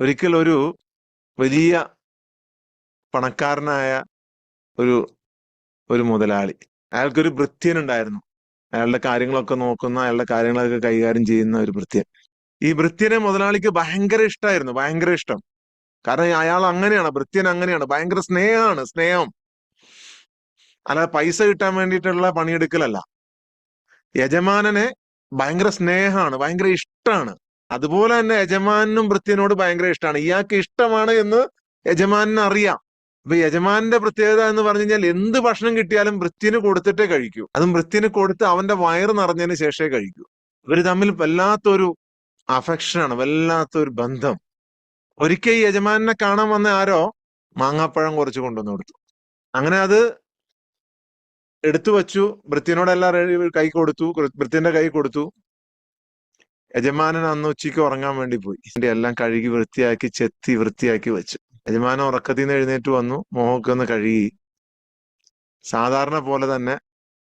ഒരിക്കൽ ഒരു വലിയ പണക്കാരനായ ഒരു ഒരു മുതലാളി. അയാൾക്കൊരു ഭൃത്യൻ ഉണ്ടായിരുന്നു. അയാളുടെ കാര്യങ്ങളൊക്കെ നോക്കുന്ന അയാളുടെ കാര്യങ്ങളൊക്കെ കൈകാര്യം ചെയ്യുന്ന ഒരു ഭൃത്യൻ ഈ ഭൃത്യനെ മുതലാളിക്ക് ഭയങ്കര ഇഷ്ടമായിരുന്നു ഭയങ്കര ഇഷ്ടം. കാരണം അയാൾ അങ്ങനെയാണ് ഭൃത്യൻ അങ്ങനെയാണ് ഭയങ്കര സ്നേഹമാണ് സ്നേഹം. അല്ലാതെ പൈസ കിട്ടാൻ വേണ്ടിയിട്ടുള്ള പണിയെടുക്കലല്ല. യജമാനനെ ഭയങ്കര സ്നേഹമാണ് ഭയങ്കര ഇഷ്ടമാണ് അതുപോലെ തന്നെ യജമാനും വൃത്തിയനോട് ഭയങ്കര ഇഷ്ടമാണ് ഇയാൾക്ക് ഇഷ്ടമാണ് എന്ന് യജമാനന് അറിയാം. അപ്പൊ യജമാനന്റെ പ്രത്യേകത എന്ന് പറഞ്ഞു കഴിഞ്ഞാൽ എന്ത് ഭക്ഷണം കിട്ടിയാലും വൃത്തിന് കൊടുത്തിട്ടേ കഴിക്കൂ. അതും വൃത്തിന് കൊടുത്ത് അവന്റെ വയറ് നിറഞ്ഞതിന് ശേഷമേ കഴിക്കൂ. ഇവർ തമ്മിൽ വല്ലാത്തൊരു അഫക്ഷനാണ് വല്ലാത്തൊരു ബന്ധം. ഒരിക്കൽ ഈ യജമാനെ കാണാൻ വന്ന ആരോ മാങ്ങാപ്പഴം കുറച്ച് കൊണ്ടുവന്ന് കൊടുത്തു. അങ്ങനെ അത് എടുത്തു വച്ചു. വൃത്യനോട് എല്ലാം കൈ കൊടുത്തു വൃത്തിന്റെ കൈ കൊടുത്തു. യജമാനൻ അന്ന് ഉച്ചയ്ക്ക് ഉറങ്ങാൻ വേണ്ടി പോയി. എന്റെ എല്ലാം കഴുകി വൃത്തിയാക്കി ചെത്തി വൃത്തിയാക്കി വെച്ചു. യജമാനൻ ഉറക്കത്തിൽ നിന്ന് എഴുന്നേറ്റ് വന്നു മോഹൊക്കെ ഒന്ന് കഴുകി. സാധാരണ പോലെ തന്നെ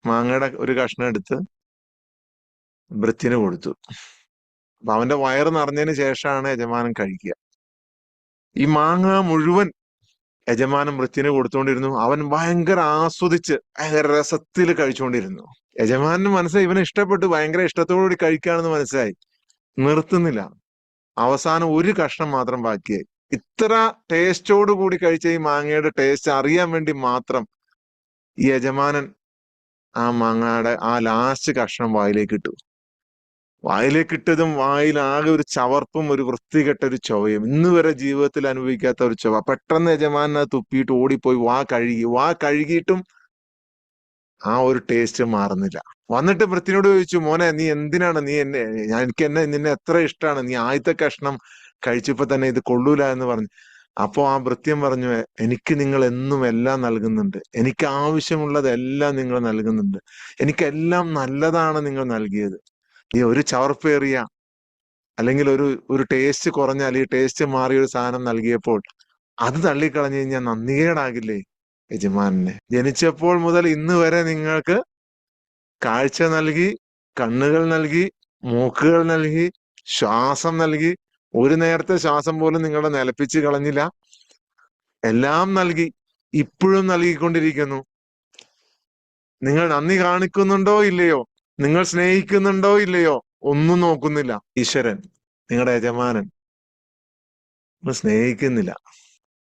മാങ്ങയുടെ ഒരു കഷ്ണം എടുത്ത് വൃത്തിന് കൊടുത്തു. അപ്പൊ അവന്റെ വയറ് നിറഞ്ഞതിന് ശേഷമാണ് യജമാനൻ കഴിക്കുക. ഈ മാങ്ങ മുഴുവൻ യജമാനൻ വൃത്തിന് കൊടുത്തുകൊണ്ടിരുന്നു അവൻ ഭയങ്കര ആസ്വദിച്ച് ഭയങ്കര രസത്തിൽ കഴിച്ചുകൊണ്ടിരുന്നു യജമാനന് മനസ്സിൽ ഇവനെ ഇഷ്ടപ്പെട്ടു ഭയങ്കര ഇഷ്ടത്തോടുകൂടി കഴിക്കുകയാണെന്ന് മനസ്സിലായി. നിർത്തുന്നില്ല. അവസാനം ഒരു കഷ്ണം മാത്രം ബാക്കിയായി. ഇത്ര ടേസ്റ്റോട് കൂടി കഴിച്ച ഈ മാങ്ങയുടെ ടേസ്റ്റ് അറിയാൻ വേണ്ടി മാത്രം ഈ യജമാനൻ ആ മാങ്ങയുടെ ആ ലാസ്റ്റ് കഷ്ണം വായിലേക്ക് ഇട്ടു. വായിലേക്ക് ഇട്ടതും വായിലാകെ ഒരു ചവർപ്പും ഒരു വൃത്തികെട്ട ഒരു ചൊവയും. ഇന്ന് വരെ ജീവിതത്തിൽ അനുഭവിക്കാത്ത ഒരു ചൊവ. പെട്ടെന്ന് യജമാനൻ അത് തുപ്പിയിട്ട് ഓടിപ്പോയി. വാ കഴുകി. വാ കഴുകിയിട്ടും ആ ഒരു ടേസ്റ്റ് മാറുന്നില്ല. വന്നിട്ട് വൃത്തിനോട് ചോദിച്ചു മോനെ നീ എന്തിനാണ്? നീ എന്നെ ഞാൻ എനിക്ക് എന്നെ നിന്നെ എത്ര ഇഷ്ടമാണ് നീ ആദ്യത്തെ കഷ്ണം കഴിച്ചപ്പോ തന്നെ ഇത് കൊള്ളൂല എന്ന് പറഞ്ഞു. അപ്പോ ആ ഭൃത്യം പറഞ്ഞു എനിക്ക് നിങ്ങൾ എന്നും എല്ലാം നൽകുന്നുണ്ട്. എനിക്ക് ആവശ്യമുള്ളതെല്ലാം നിങ്ങൾ നൽകുന്നുണ്ട്. എനിക്കെല്ലാം നല്ലതാണ് നിങ്ങൾ നൽകിയത്. ഈ ഒരു ചവർപ്പേറിയ അല്ലെങ്കിൽ ഒരു ഒരു ടേസ്റ്റ് കുറഞ്ഞാൽ ഈ ടേസ്റ്റ് മാറിയ ഒരു സാധനം നൽകിയപ്പോൾ അത് തള്ളിക്കളഞ്ഞു കഴിഞ്ഞാൽ നന്ദികേടാകില്ലേ യജമാനെ ജനിച്ചപ്പോൾ മുതൽ ഇന്ന് വരെ നിങ്ങൾക്ക് കാഴ്ച നൽകി കണ്ണുകൾ നൽകി മൂക്കുകൾ നൽകി ശ്വാസം നൽകി. ഒരു നേരത്തെ ശ്വാസം പോലും നിങ്ങളെ നിലപ്പിച്ച് കളഞ്ഞില്ല. എല്ലാം നൽകി ഇപ്പോഴും നൽകിക്കൊണ്ടിരിക്കുന്നു. നിങ്ങൾ നന്ദി കാണിക്കുന്നുണ്ടോ ഇല്ലയോ? നിങ്ങൾ സ്നേഹിക്കുന്നുണ്ടോ ഇല്ലയോ? ഒന്നും നോക്കുന്നില്ല. ഈശ്വരൻ നിങ്ങളുടെ യജമാനൻ സ്നേഹിക്കുന്നില്ല.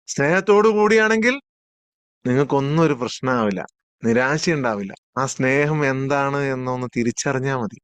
സ്നേഹത്തോടു കൂടിയാണെങ്കിൽ നിങ്ങൾക്കൊന്നും ഒരു പ്രശ്നമാവില്ല. നിരാശ ഉണ്ടാവില്ല ആ സ്നേഹം എന്താണ് എന്നൊന്ന് തിരിച്ചറിഞ്ഞാൽ മതി.